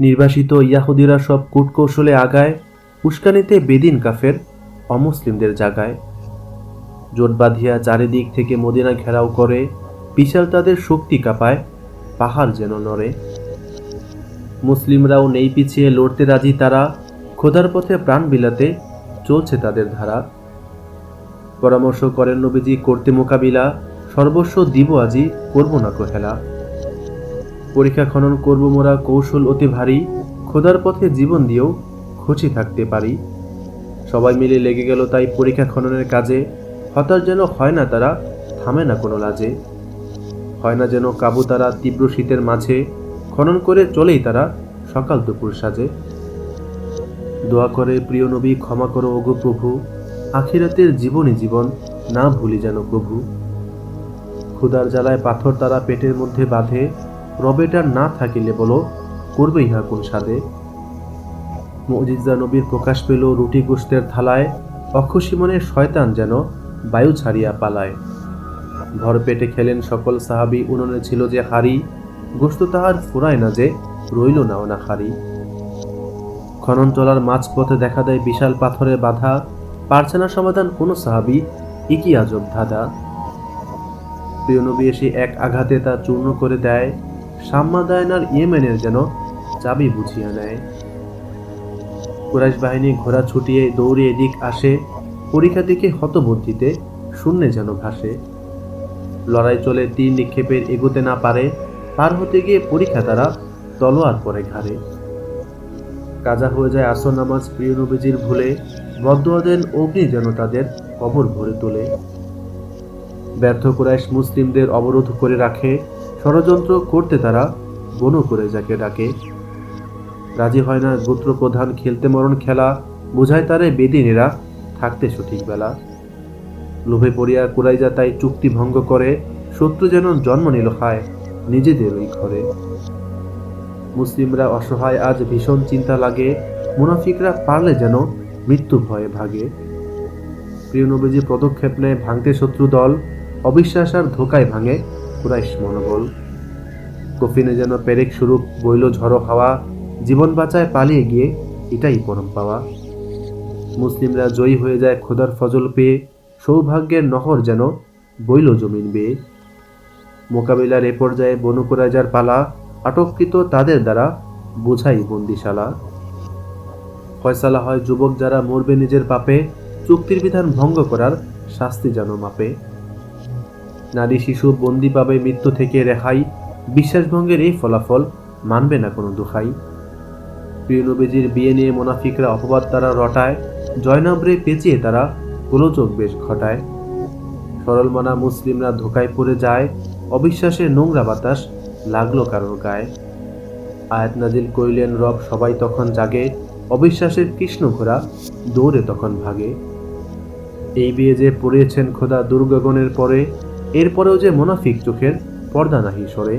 নির্বাসিত ইয়াহুদিরা সব কূটকৌশলে আগায়, উস্কানিতে বেদিন কাফের, অমুসলিমদের জাগায়। জোট বাঁধিয়া চারিদিক থেকে মদিনা ঘেরাও করে, বিশাল তাদের শক্তি কাঁপায়, পাহাড় যেন নড়ে। মুসলিমরাও নেই পিছিয়ে লড়তে রাজি তারা, খোদার পথে প্রাণ বিলাতে চলছে তাদের ধারা। পরামর্শ করেন নবীজি, করতে মোকাবিলা, সর্বস্ব দিব আজি, করব না কোহেলা। পরীক্ষা খনন করব মোরা কৌশল অতি ভারী, খোদার পথে জীবন দিয়েও খুশি থাকতে পারি। সবাই মিলে লেগে গেল তাই পরীক্ষা খননের কাজে। হতাশ যেন হয় না তারা, থামে না কোনো লাজে। হয় না যেন কাবু তারা তীব্র শীতের মাঝে, খনন করে চলেই তারা সকাল দুপুর সাজে। দোয়া করে প্রিয় নবী, ক্ষমা করো ওগো প্রভু, আখিরাতের জীবনই জীবন না ভুলি যেন প্রভু। ক্ষুদার জ্বালায় পাথর তারা পেটের মধ্যে বাঁধে রবেটার না থাকিলে বলো করবে ইহা কোন সাদে মজিজা নবীর প্রকাশ পেল রুটি গোস্তের থালায় অক্ষসী মনে শয়তান যেন বায়ু ছাড়িয়া পালায়। ভর পেটে খেলেন সকল সাহাবি, উনুনে ছিল যে হাড়ি, গোস্ত তাহার ফুরায় না যে রইল না না হাড়ি। খনন চলার মাঝপথে দেখা দেয় বিশাল পাথরে বাধা পারছে না সমাধান কোনো সাহাবি, ইকি আজব ধাঁধা। প্রিয় নবী এসে এক আঘাতে তা চূর্ণ করে দেয় সাম্মাদায়নার ইয়েমেনের যেন চাবি বুঝিয়া নেয়। কুরাইশ বাহিনী ঘোড়া ছুটিয়ে দৌড়ে এদিক আসে পরীক্ষা দিকে হতবুদ্ধিতে শূন্যে যেন ভাসে। লড়াই চলে, তীর নিক্ষেপের এগোতে না পারে, পার হতে গিয়ে পরীক্ষা তারা তলোয়ার পরে ঘাড়ে। কাজা হয়ে যায় আসর নামাজ প্রিয় নবীজির ভুলে, বদুয়া অগ্নি যেন তাদের কবর ভরে তোলে। ব্যর্থ কুরাইশ মুসলিমদের অবরোধ করে রাখে ষড়যন্ত্র করতে তারা বনু করে যাকে ডাকে। রাজি হয় না গোত্র প্রধান খেলতে মরণ খেলা, বোঝায় তারে বেদিনেরা থাকতে সঠিক বেলা। লোভে পড়িয়া কুরাইজা তাই চুক্তি ভঙ্গ করে, শত্রু যেন জন্ম নিল হায় নিজেদের ওই ঘরে। মুসলিমরা অসহায়, আজ ভীষণ চিন্তা লাগে, মুনাফিকরা পারলে যেন মৃত্যু ভয়ে ভাগে। প্রিয় নবীজি পদক্ষেপ নেয় ভাঙতে শত্রু দল, অবিশ্বাস আর ধোকায় ভাঙে কুরাইশ মনোবল। কফিনে যেন পেরেক স্বরূপ বইল ঝড়ো হাওয়া, জীবন বাঁচায় পালিয়ে গিয়ে এটাই পরম পাওয়া। মুসলিমরা জয়ী হয়ে যায় খোদার ফজল পেয়ে, সৌভাগ্যের নহর যেন বইল জমিন বেয়ে। মোকাবিলার এ পর্যায়ে বনুকুরাইজার পালা, আটককৃত তাদের দ্বারা বোঝাই বন্দিশালা। ফয়সালা হয় যুবক যারা মরবে নিজের পাপে, চুক্তির বিধান ভঙ্গ করার শাস্তি যেন মাপে। নারী শিশু বন্দি পাবে মৃত্যু থেকে রেহাই। বিশ্বাসভঙ্গের এই ফলাফল মানবে না কোনো দুহাই। প্রিয় নবীজির বিয়ে নিয়ে মোনাফিকরা অপবাদ তারা রটায়, জয়নবরে পেঁচিয়ে তারা গোলযোগ বেশ ঘটায়। সরলমানা মুসলিমরা ধোকায় পড়ে যায়, অবিশ্বাসে নোংরা বাতাস লাগল কারোর গায়ে। আয়াত নাজিল কইলেন, রব সবাই তখন জাগে, অবিশ্বাসের কৃষ্ণ ঘোড়া দৌড়ে তখন ভাগে। এই বিয়ে যে পড়িয়েছেন খোদা দুর্গগণের পরে এরপরেও যে মোনাফিক চোখের পর্দা নাহি সরে